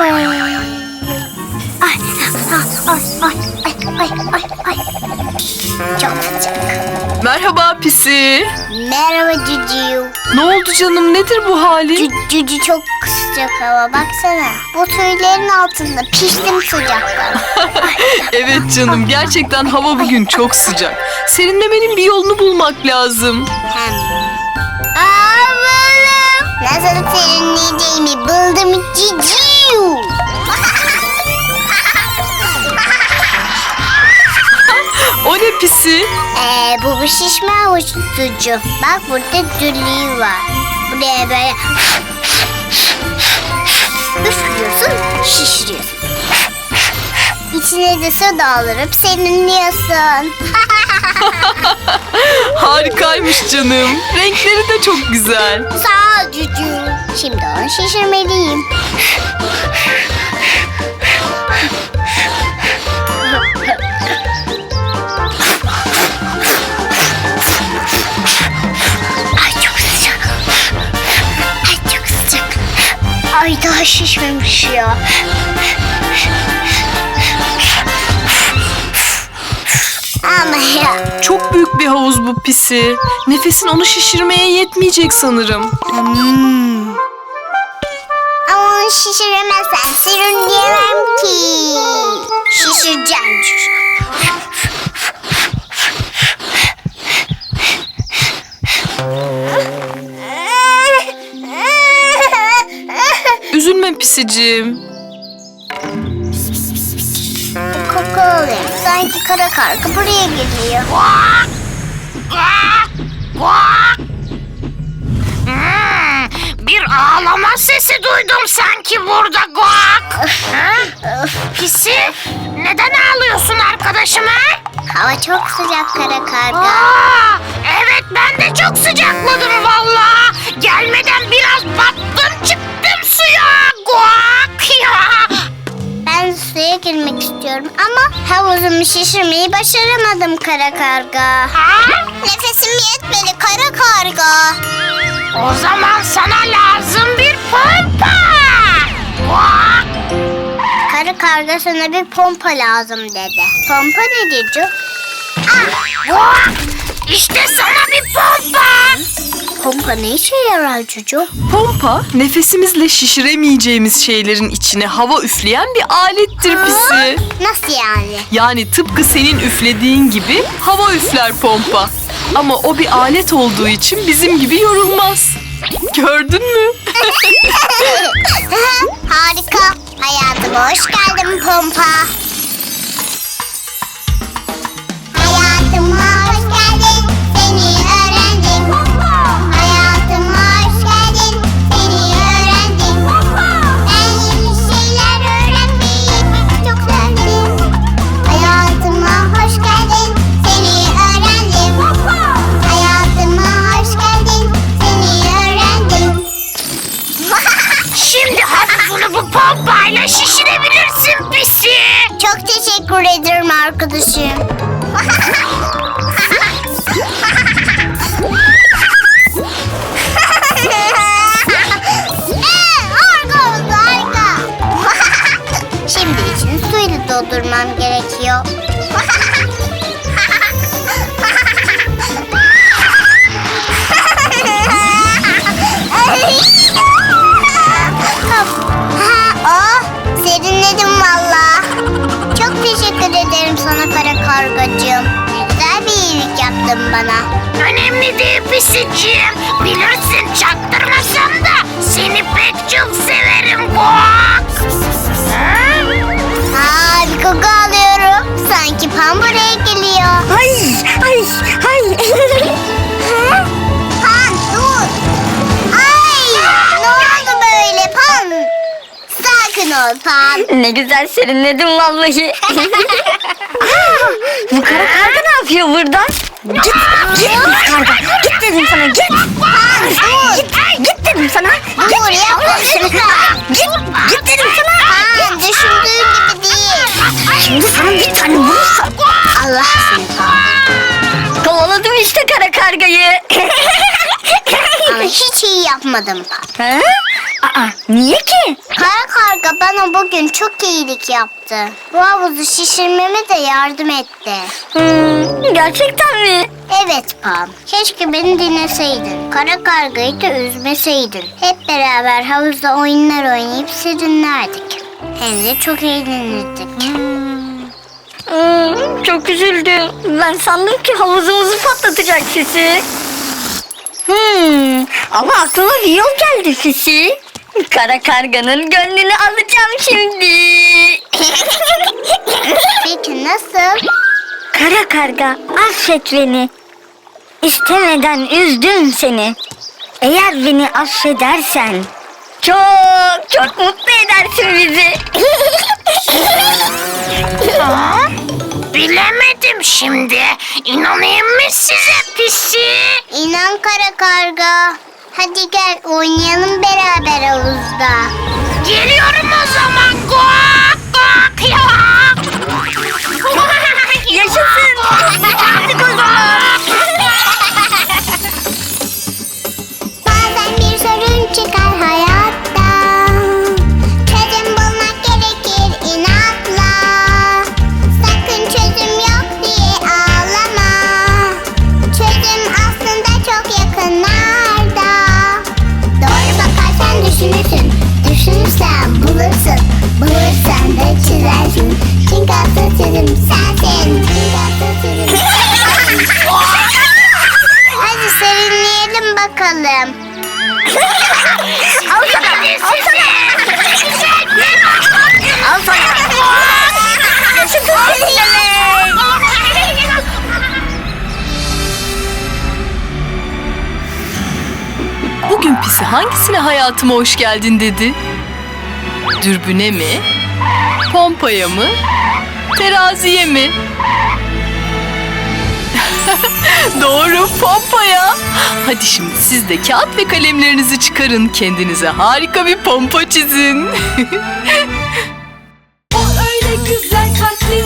Ay, ay, ay, ay, ay, ay, ay. Çok sıcak. Merhaba pisi. Merhaba Cücüğüm. Ne oldu canım nedir bu halin? Cü- Cücü çok sıcak hava baksana. Bu tüylerin altında piştim sıcaktan. Evet canım gerçekten hava bugün çok sıcak. Serinlemenin bir yolunu bulmak lazım. Hem. Aa. Nasıl serinleyeceğimi buldum Cücüğüm. O ne pisi? Ee, bu bir şişme avuçtucu. Bak burada dülüğü var. Buraya böyle üflüyorsun, şişiriyorsun. İçine de soda alıp serinliyorsun. Harikaymış canım. Renkleri de çok güzel. Sağ ol cücüğüm. Şimdi onu şişirmeliyim. Ay çok sıcak. Ay çok sıcak. Ay daha şişmemiş ya. Çok büyük bir havuz bu pisi. Nefesin onu şişirmeye yetmeyecek sanırım. Hmm. Ama onu şişiremezsen serinleyemem ki. Şişireceğim. Üzülme pisicim. Koku alayım. Sanki kara karga buraya geliyor. Hmm, bir ağlama sesi duydum sanki burada Guak. Ha? Pisi, neden ağlıyorsun arkadaşım ha? Hava çok sıcak kara karga. Aa, evet ben de çok sıcakladım valla. Gelmeden biraz battım havuzumu şişirmeyi başaramadım kara karga. Nefesim yetmedi kara karga. O zaman sana lazım bir pompa. Kara karga sana bir pompa lazım dedi. Pompa ne Cicu? Guak. İşte sana bir pompa. Pompa ne işe yarar Cucu? Pompa nefesimizle şişiremeyeceğimiz şeylerin içine hava üfleyen bir alettir pisi. Nasıl yani? Yani tıpkı senin üflediğin gibi hava üfler pompa. Ama o bir alet olduğu için bizim gibi yorulmaz. Gördün mü? Harika. Hayatıma hoş geldin pompa. Çok teşekkür ederim arkadaşım. yaptın bana. Önemli değil pisiciğim. Bilirsin çaktırmasam da seni pek çok severim. Ha? Aa, bir koku alıyorum. Sanki pan buraya geliyor. Ay, ay, ay. Ha? Pan dur. Ay ne oldu böyle pan? Sakin ol pan. ne güzel serinledim vallahi. Aa, bu kara karga ne yapıyor burada? Git, git karga. Git dedim sana, git. Git, git dedim sana. Dur yapma şunu. git, git dedim sana. Pan düşündüğün gibi değil. Şimdi sana bir tane vurursam. Allah seni pan. Kovaladım işte kara kargayı. Ama hiç iyi yapmadım ha? Aa, niye ki? Kara karga bana bugün çok iyilik yaptı. Bu havuzu şişirmeme de yardım etti. Hmm, gerçekten mi? Evet Pam. Keşke beni dinleseydin. Kara kargayı da üzmeseydin. Hep beraber havuzda oyunlar oynayıp serinlerdik. Hem de çok eğlenirdik. Hmm, çok üzüldüm. Ben sandım ki havuzumuzu patlatacak Fisi. Hmm, ama aklıma bir yol geldi Fisi. Kara karganın gönlünü alacağım şimdi. Peki nasıl? Kara karga affet beni. İstemeden üzdüm seni. Eğer beni affedersen çok çok mutlu edersin bizi. Bilemedim şimdi. İnanayım mı size pisi? İnan kara karga. Hadi gel oynayalım beraber havuzda. Geliyorum o zaman. Guak guak ya. Bugün pisi hangisine hayatıma hoş geldin dedi? Dürbüne mi? Pompaya mı? Teraziye mi? Doğru pompaya. Hadi şimdi siz de kağıt ve kalemlerinizi çıkarın. Kendinize harika bir pompa çizin. o öyle güzel kalpli